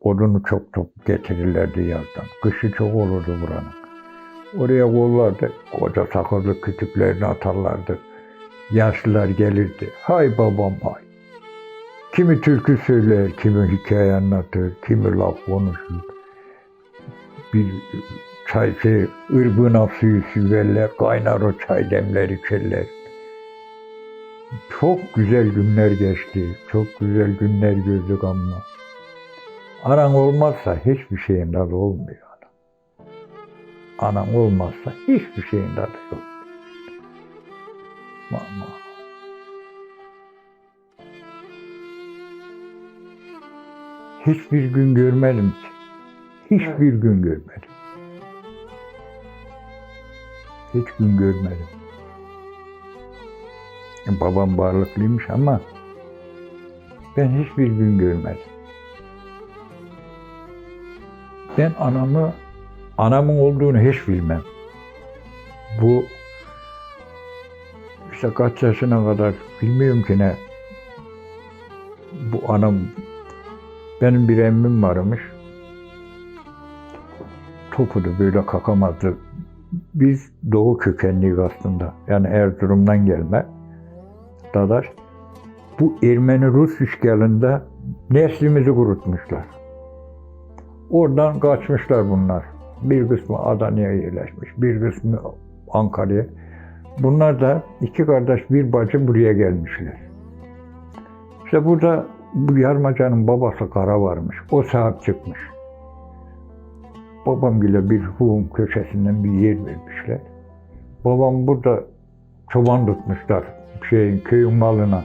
odunu çok çok getirirlerdi yazdan. Kışı çok olurdu buranın. Oraya kollardı. Koca sakallı kütüklerini atarlardı. Yaşlılar gelirdi. Hay babam hay. Kimi türkü söyler, kimi hikaye anlatır, kimi laf konuşur. Bir çay şey, ırbına suyu süverler, kaynar o çay demler içerler. Çok güzel günler geçti, çok güzel günler gördük ama. Anan olmazsa hiçbir şeyin tadı olmuyor. Anan olmazsa hiçbir şeyin tadı yok. Mama. Hiçbir gün görmedim ki. Hiçbir gün görmedim. Hiç gün görmedim. Babam varlıklıymış ama ben hiçbir gün görmedim. Ben anamı, anamın olduğunu hiç bilmem. Bu işte kaç yaşına kadar bilmiyorum ki ne. Bu anam, benim bir emmim varmış. Topudu böyle kakamazdı. Biz doğu kökenliyiz aslında. Yani Erzurum'dan gelme. Dadaş. Bu Ermeni-Rus işgalinde neslimizi kurutmuşlar. Oradan kaçmışlar bunlar. Bir kısmı Adana'ya yerleşmiş, bir kısmı Ankara'ya. Bunlar da iki kardeş, bir bacı buraya gelmişler. İşte burada bu yarmacanın babası kara varmış. O sahip çıkmış. Babam bile bir hum köşesinden bir yer vermişler. Babam burada çoban tutmuşlar şeyin köyün malına.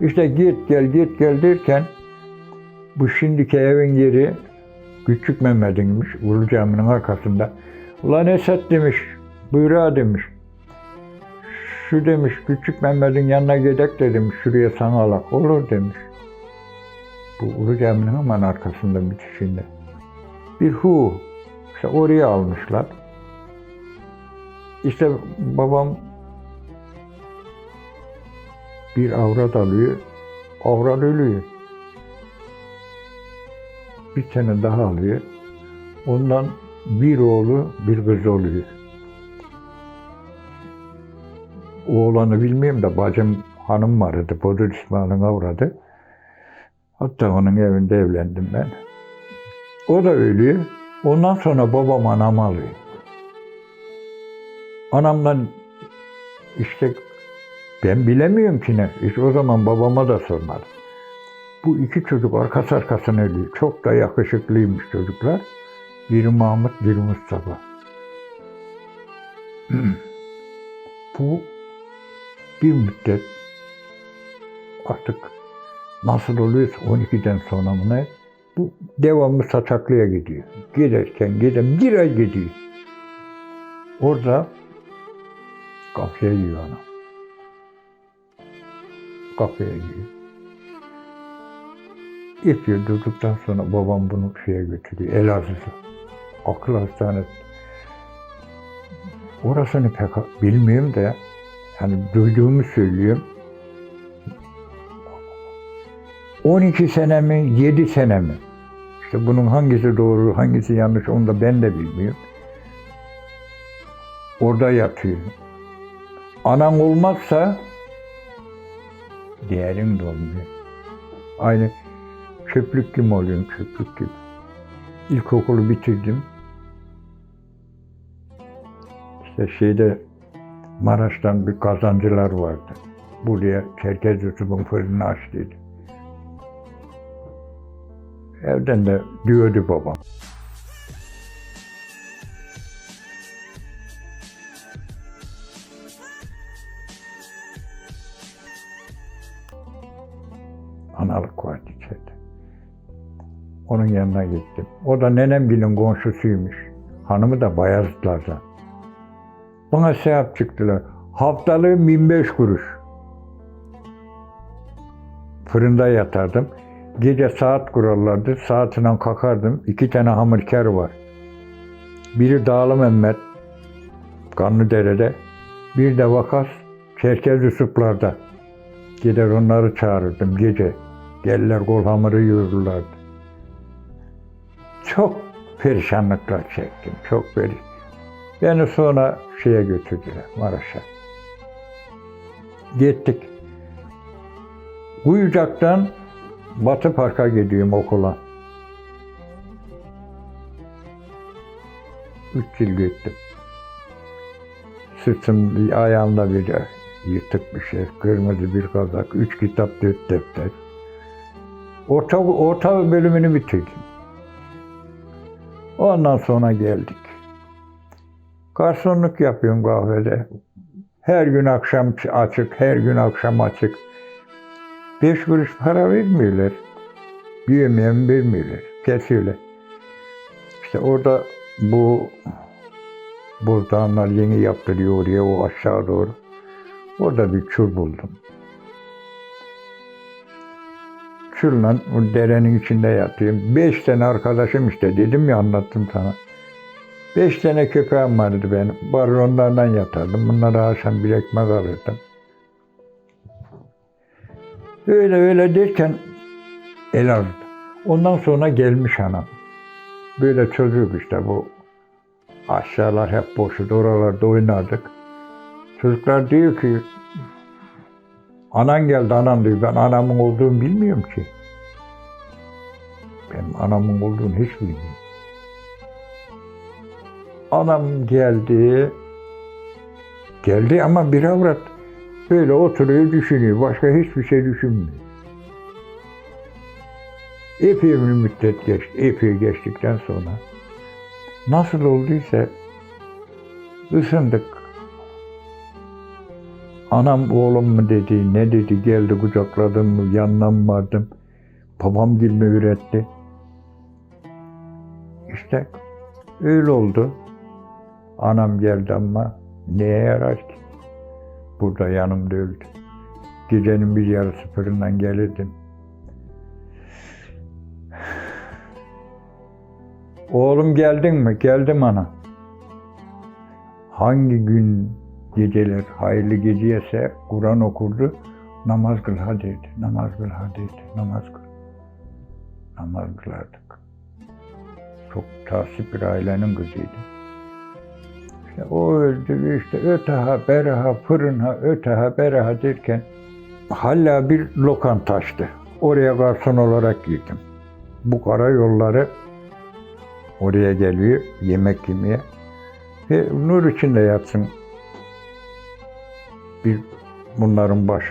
İşte git gel git gel derken bu şimdiki evin yeri Küçük Mehmet'inmiş Ulu Cami'nin arkasında. Ulan Esat demiş, buyur demiş. Şu demiş, Küçük Mehmet'in yanına gidek de demiş, şuraya sana alak olur demiş. Bu Ulu Cami'nin hemen arkasında bitişinde. Bir hu, işte oraya almışlar. İşte babam bir avrat alıyor, avrat ölüyor. Bir tane daha alıyor. Ondan bir oğlu, bir kız oluyor. Oğlanı bilmiyorum da bacım hanım vardı, Bodur İsmail'in avradı. Hatta onun evinde evlendim ben. O da ölüyor. Ondan sonra babam anamı alıyor. Anamdan işte ben bilemiyorum ki ne. Hiç o zaman babama da sormadım. Bu iki çocuk arkası arkasına ölüyor. Çok da yakışıklıymış çocuklar. Biri Mahmut, biri Mustafa. Bu bir müddet artık nasıl oluyorsa 12'den sonra mı ne? Bu devamlı saçaklıya gidiyor. Giderken gidem bir ay gidiyor. Orada kafeye yiyor anam. Kafeye yiyor. Yetiyor durduktan sonra babam bunu şeye götürüyor. Elazığ'a. Akıl hastanesi. Orasını pek bilmiyorum da yani duyduğumu söylüyorum. 12 sene mi, 7 sene mi? İşte bunun hangisi doğru, hangisi yanlış onu da ben de bilmiyorum. Orada yatıyor. Anan olmazsa diğerin de olmuyor. Aynı çöplük gibi oluyorum, çöplük gibi. İlkokulu bitirdim. İşte şeyde Maraş'tan bir kazancılar vardı. Buraya Çerkez Yusuf'un fırını açtıydı. Evden de diyordu babam. Onun yanına gittim. O da nenemgilin komşusuymuş. Hanımı da Bayazıtlar'dan. Bana sevap çıktılar. Haftalığı 1005 kuruş. Fırında yatardım. Gece saat kurarlardı. Saatinden kalkardım. İki tane hamurkar var. Biri Dağlı Mehmet, Kanlıdere'de. Bir de Vakas, Çerkez Yusuflar'da. Gider onları çağırırdım gece. Gelirler kol hamuru yoğururlardı. Çok perişanlıklar çektim. Çok perişan. Beni sonra şeye götürdüler Maraş'a. Gittik. Kuyucak'tan Batı Park'a gidiyorum okula. Üç yıl gittim. Sırtım ayağımda bir yırtık bir şey, kırmızı bir kazak, üç kitap, dört defter. Orta, orta bölümünü bitirdim. Ondan sonra geldik. Garsonluk yapıyorum kahvede. Her gün akşam açık, her gün akşam açık. Beş kuruş para vermiyorlar. Yemeğimi vermiyorlar. Kesiyorlar. İşte orada bu buradanlar yeni yaptırıyor oraya o aşağı doğru. Orada bir çul buldum. Çulla o derenin içinde yatıyorum. Beş tane arkadaşım işte dedim ya anlattım sana. Beş tane köpeğim vardı benim. Bari onlardan yatardım. Bunlara akşam bir ekmek alırdım. Öyle öyle derken el aldı. Ondan sonra gelmiş anam. Böyle çocuk işte bu. Aşağılar hep boştu. Oralarda oynardık. Çocuklar diyor ki anan geldi anan diyor. Ben anamın olduğunu bilmiyorum ki. Benim anamın olduğunu hiç bilmiyorum. Anam geldi. Geldi ama bir avrat böyle oturuyor düşünüyor. Başka hiçbir şey düşünmüyor. Epey bir müddet geçti. Epey geçtikten sonra nasıl olduysa ısındık. Anam oğlum mu dedi, ne dedi, geldi kucakladım mı vardım. Babam gibi üretti. İşte öyle oldu. Anam geldi ama neye yarar ki? Burada yanımda öldü. Gecenin bir yarısı fırından gelirdim. Oğlum geldin mi? Geldim ana. Hangi gün geceler hayırlı geceyse Kur'an okurdu. Namaz kıl hadi namaz kıl hadi namaz kıl. Namaz kılardık. Çok tasip bir ailenin kızıydı. İşte o öldü işte öteha beraha fırınha öteha beraha derken hala bir lokanta açtı. Oraya garson olarak girdim. Bu karayolları oraya geliyor yemek yemeye. Ve nur içinde yatsın. Bir bunların baş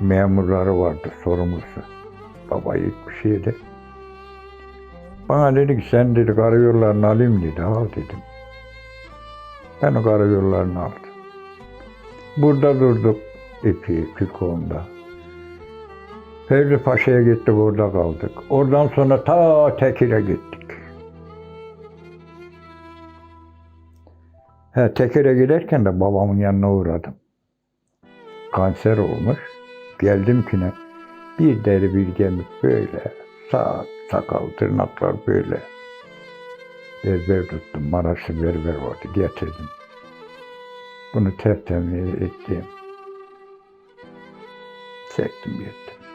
memurları vardı sorumlusu. Baba yiğit bir şeydi. Bana dedi ki sen dedi karayollarını alayım dedi. Al dedim. Ben o karayollarını aldım. Burada durduk epey Türkoğlu'nda. Fevzi Paşa'ya gittik orada kaldık. Oradan sonra ta Tekir'e gittik. He, Tekir'e giderken de babamın yanına uğradım. Kanser olmuş. Geldim kine. Bir deri bir kemik böyle. Saat, sakal, tırnaklar böyle. Berber tuttum. Maraşlı berber vardı. Getirdim. Bunu tertemiz ettim. Çektim gittim.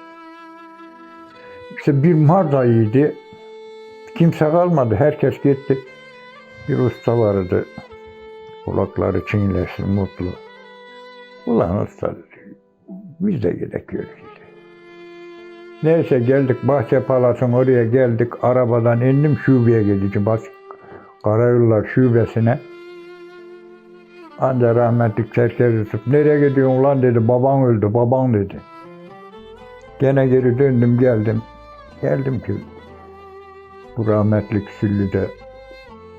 İşte bir Mart ayıydı. Kimse kalmadı. Herkes gitti. Bir usta vardı. Kulakları çinlesin mutlu. Ulan usta dedi. Biz de gidekiyoruz dedi. Neyse geldik Bahçe Palas'ın oraya geldik. Arabadan indim şubeye gideceğim. Bas Karayollar şubesine. Anca rahmetli Çerkez Yusuf nereye gidiyorsun lan dedi. Baban öldü baban dedi. Gene geri döndüm geldim. Geldim ki bu rahmetlik Süllü'de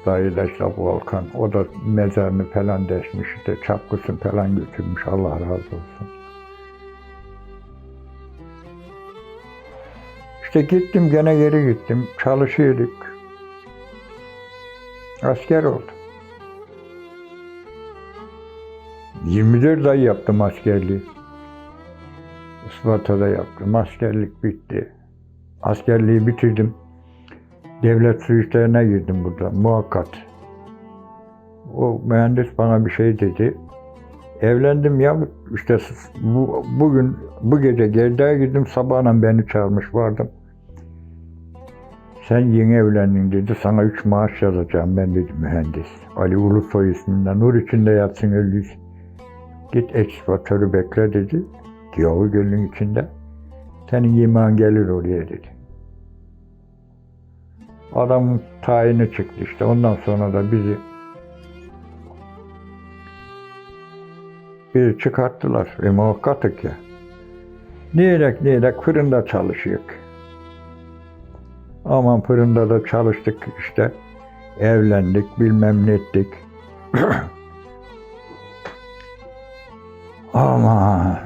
dayıyla işte Volkan. O da mezarını falan deşmiş. işte çapkısını falan götürmüş. Allah razı olsun. İşte gittim gene geri gittim. Çalışıyorduk. Asker oldum. 24 ay yaptım askerliği. Isparta'da yaptım. Askerlik bitti. Askerliği bitirdim. Devlet su işlerine girdim burada. Muhakkat. O mühendis bana bir şey dedi. Evlendim ya işte bu, bugün bu gece gerdeğe girdim sabahla beni çağırmış vardım. Sen yeni evlendin dedi. Sana üç maaş yazacağım ben dedi mühendis. Ali Ulusoy isminden. Nur içinde yatsın öldüyse. Git eksploatörü bekle dedi. Diyağı gölün içinde. Senin yemeğin gelir oraya dedi. Adamın tayini çıktı işte. Ondan sonra da bizi bizi çıkarttılar. E muhakkaktık ya. Niyerek niyerek fırında çalışıyor. Aman fırında da çalıştık işte. Evlendik, bilmem ne ettik. Aman.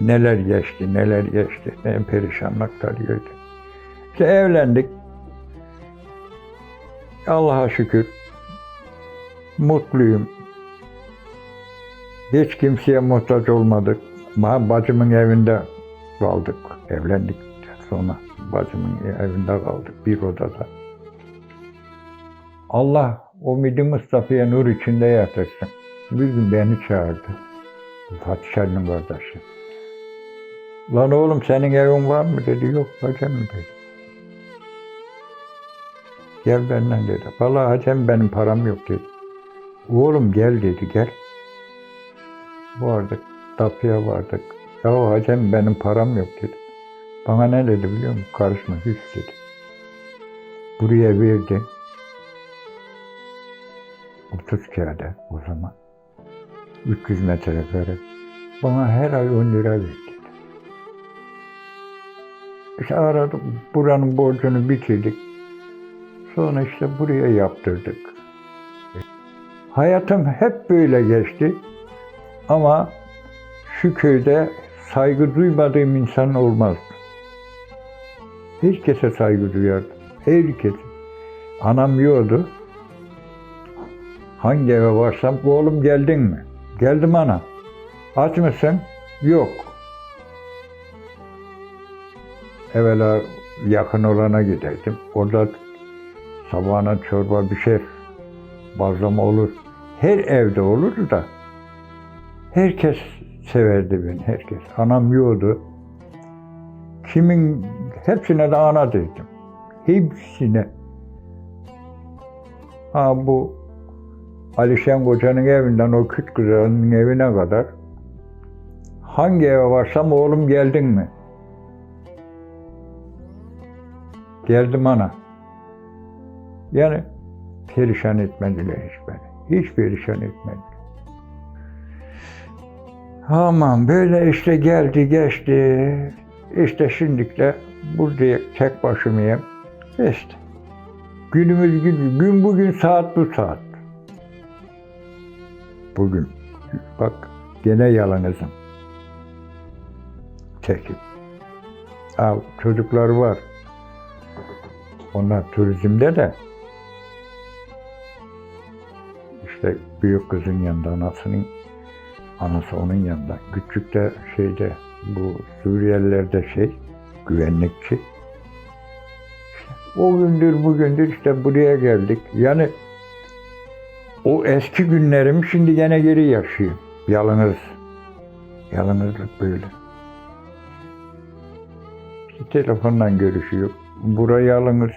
Neler geçti, neler geçti. Ne perişanlıklar gördüm. İşte evlendik. Allah'a şükür. Mutluyum. Hiç kimseye muhtaç olmadık. Ba- Bacımın evinde kaldık. Evlendik sonra bacımın evinde kaldık bir odada. Allah o Midi Mustafa'ya nur içinde yatırsın. Bir gün beni çağırdı. Fatih Şahin'in kardeşi. Lan oğlum senin evin var mı dedi. Yok hacem dedi. Gel benden dedi. Vallahi hacem benim param yok dedi. Oğlum gel dedi gel. Vardık. Tapıya vardık. Ya hacem benim param yok dedi. Bana ne dedi biliyor musun? Karışma hiç dedi. Buraya verdi. 30 kağıda o zaman. 300 metrekare. Bana her ay 10 lira verdi. İşte aradık, buranın borcunu bitirdik. Sonra işte buraya yaptırdık. Hayatım hep böyle geçti. Ama şu köyde saygı duymadığım insan olmazdı. Herkese saygı duyardım. Herkese. Anam yiyordu. Hangi eve varsam, oğlum geldin mi? Geldim ana. Aç mısın? Yok. Evvela yakın olana giderdim. Orada sabahına çorba bir şey bazlama olur. Her evde olurdu da herkes severdi beni, herkes. Anam yiyordu. Kimin, hepsine de ana dedim. Hepsine. Ha bu Alişen Koca'nın evinden o küt kızının evine kadar hangi eve varsam oğlum geldin mi? Geldim ana. Yani perişan etmediler hiç beni. Hiç perişan etmediler. Aman böyle işte geldi geçti. İşte şimdi de burada tek başımayım. İşte. Günümüz gün, gün bugün saat bu saat. Bugün. Bak gene yalnızım. Tekim. Al çocuklar var. Onlar turizmde de işte büyük kızın yanında anasının anası onun yanında. Küçük de şeyde bu Suriyelilerde şey güvenlikçi. O gündür bugündür işte buraya geldik. Yani o eski günlerim şimdi gene geri yaşıyor. Yalnız. Yalnızlık böyle. İşte telefondan görüşüyor. Buraya yalnız.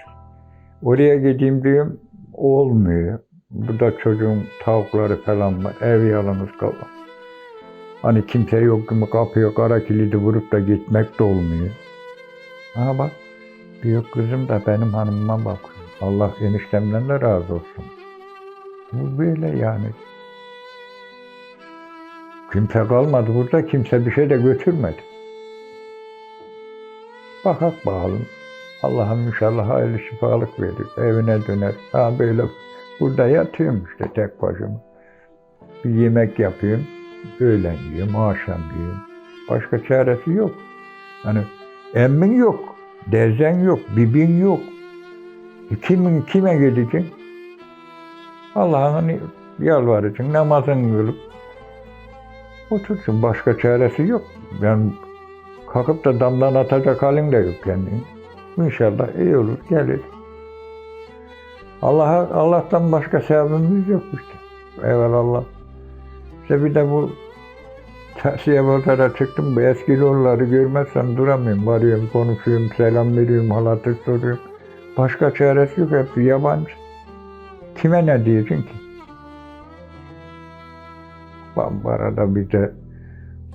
Oraya gideyim diyorum. Olmuyor. Burada çocuğun tavukları falan var. Ev yalnız kalıyor. Hani kimse yok gibi kapıya kara kilidi vurup da gitmek de olmuyor. Ha bak büyük kızım da benim hanımıma bakıyor. Allah eniştemden de razı olsun. Bu böyle yani. Kimse kalmadı burada. Kimse bir şey de götürmedi. Bakak bakalım. Allah'ım inşallah hayırlı şifalık verir. Evine döner. Ha böyle burada yatıyorum işte tek başıma. Bir yemek yapıyorum. Öğlen yiyorum, akşam yiyorum. Başka çaresi yok. Hani emmin yok, derzen yok, bibin yok. Kimin, kime gideceksin? Allah'ın yalvaracaksın, namazını kılıp otursun. Başka çaresi yok. Yani kalkıp da damdan atacak halin de yok kendini. İnşallah iyi olur, gelir. Allah'a Allah'tan başka sevabımız yok işte. Evvel Allah İşte bir de bu Tasiye pazara çıktım. Bu eski yolları görmezsem duramıyorum. Varıyorum, konuşuyorum, selam veriyorum, halatır soruyorum. Başka çaresi yok. Hep yabancı. Kime ne diyeceksin ki? Ben bu arada bir de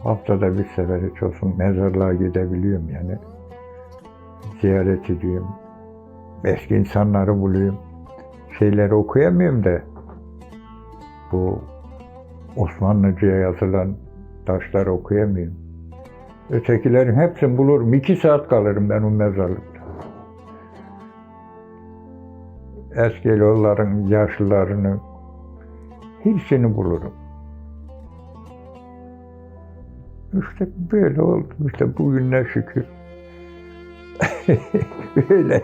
haftada bir sefer hiç olsun mezarlığa gidebiliyorum yani. Ziyaret ediyorum. Eski insanları buluyorum. Şeyleri okuyamıyorum da bu Osmanlıca'ya yazılan taşları okuyamıyorum. Ötekilerin hepsini bulurum. İki saat kalırım ben o mezarlıkta. Eski yolların yaşlılarını hepsini bulurum. İşte böyle oldu. İşte bugüne şükür. Öyle.